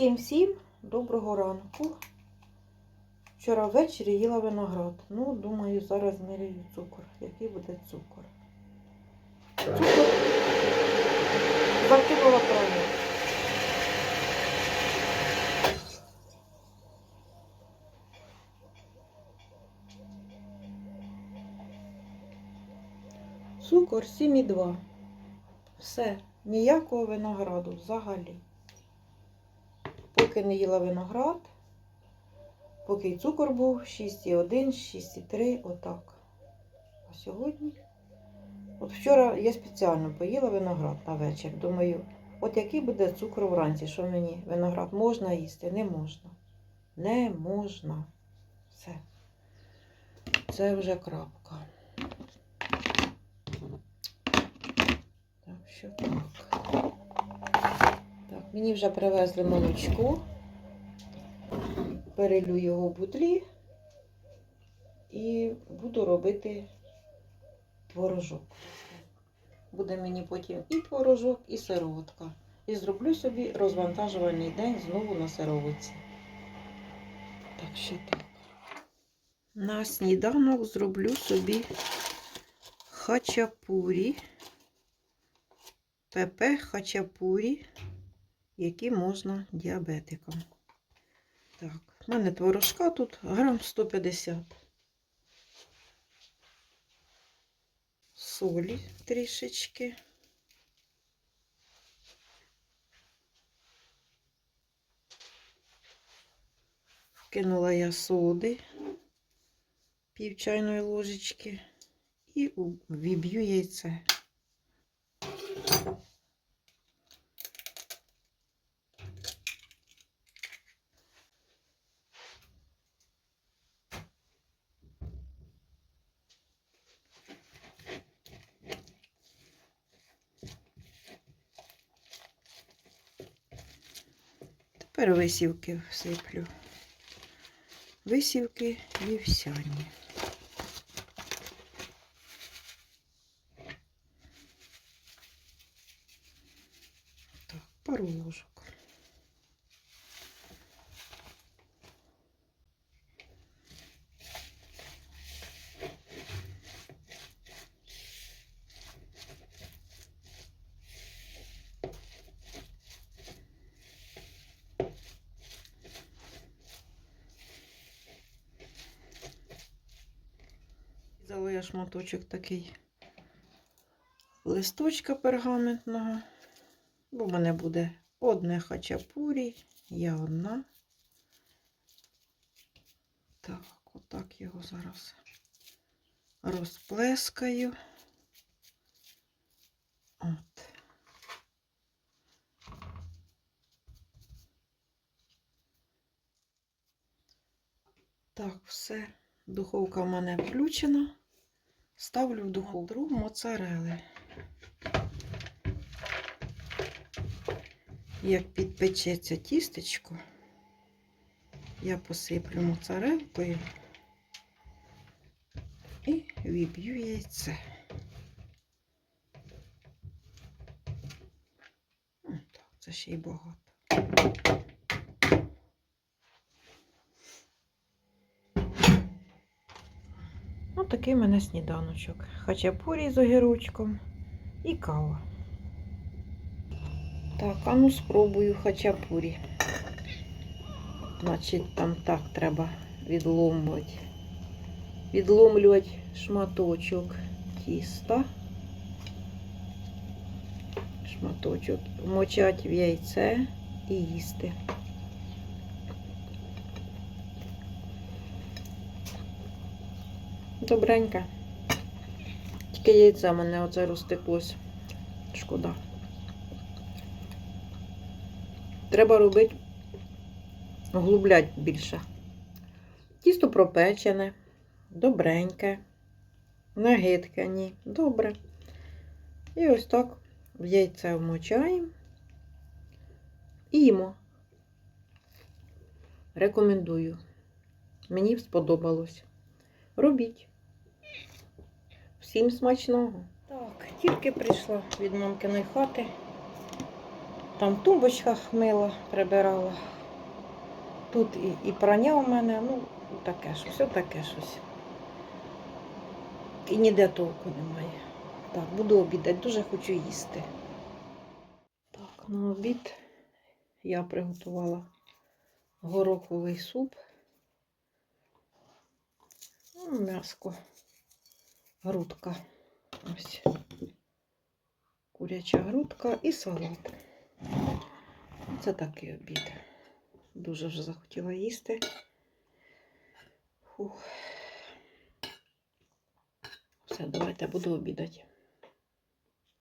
Всім-всім доброго ранку. Вчора ввечері їла виноград. Ну, думаю, зараз міряю цукор. Який буде цукор? Цукор закинула правильно. Цукор 7,2. Все, ніякого винограду взагалі. Поки не їла виноград, поки й цукор був 6,1, 6,3, отак. А сьогодні. От вчора я спеціально поїла виноград на вечір. Думаю, от який буде цукор вранці, що мені виноград можна їсти? Не можна. Не можна. Все. Це вже крапка. Так, що так. Мені вже привезли молочко. Перелю його в бутлі і буду робити творожок. Буде мені потім і творожок, і сироватка. І зроблю собі розвантажувальний день знову на сировиці. Так що так. На сніданок зроблю собі хачапурі. ПП хачапурі, які можна діабетикам. Так, в мене творожка тут грам 150. Солі трішечки. Вкинула я соди пів чайної ложечки і віб'ю яйце. Тепер висівки всиплю. Висівки вівсяні. Так, пару ложок. Взяла я шматочок такий листочка пергаментного, бо в мене буде одне хачапурі, я одна. Так, отак його зараз розплескаю. От. Так, все. Духовка в мене включена. Ставлю в духовку Друг моцарели. Як підпечеться тістечко, я посиплю моцарелкою і віб'ю яйце. Так, це ще й багато. Такий мене сніданочок. Хачапурі з огірочком і кава. Так, а ну спробую хачапурі. Значить, там так треба відломувати. Відломлювати шматочок тіста. Шматочок вмочати в яйце і їсти. Добренька. Тільки яйце мене оце розтеклось. Шкода. Треба робити, оглублять більше. Тісто пропечене, добреньке, нагидке, ні, добре. І ось так в яйце вмочаємо і їмо. Рекомендую. Мені сподобалось. Робіть. Всім смачного. Так, тільки прийшла від мамкиної хати. Там в тумбочках прибирала. Тут і, і прання у мене, ну, таке щось, все таке щось. І ніде толку немає. Так, буду обідати, дуже хочу їсти. Так, на обід я приготувала гороховий суп. Ну, М'яско, грудка. Ось. Куряча грудка і салат. Це такий обід. Дуже вже захотіла їсти. Фух. Все, давайте буду обідати.